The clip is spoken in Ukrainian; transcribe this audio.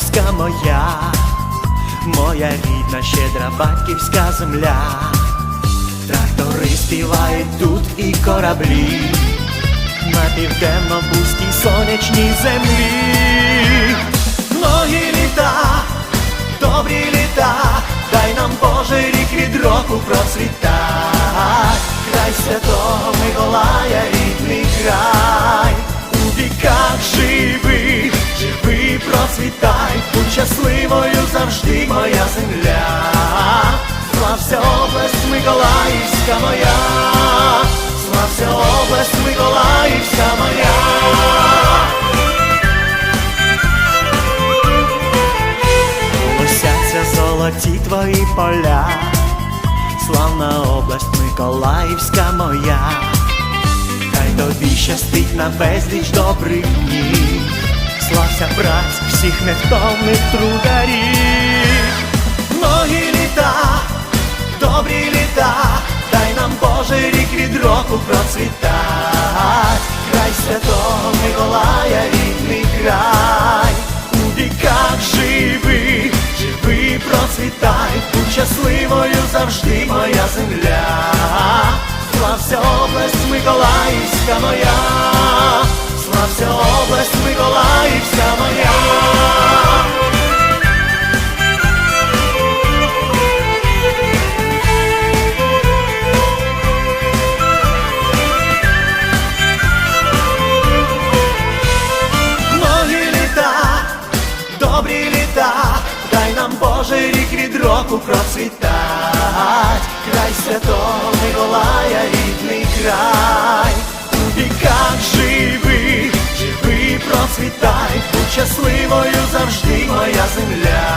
Миколаївська моя, моя рідна, щедра батьківська земля, трактори співають тут і кораблі, на південно-бузькій сонячній землі, многі літа, добрі літа, дай нам Боже рік від року процвітать, край святого Миколая, рідний процвітай, будь щасливою завжди моя земля, слався область Миколаївська моя, слався область Миколаївська моя. Золоті твої поля, славна область Миколаївська моя, хай тобі щастить на безліч добрих днів, слався праць всіх невтомних трударів, многі літа, добрі літа, дай нам Боже рік від року процвітать, край святого Миколая, рідний край, у віках живи, живи, процвітай, будь щасливою завжди моя земля, слався область Миколаївська моя, слався область Миколаївська року процвітать, край святого Миколая, рідний край, у віках живи, живи, процвітай, будь щасливою завжди моя земля,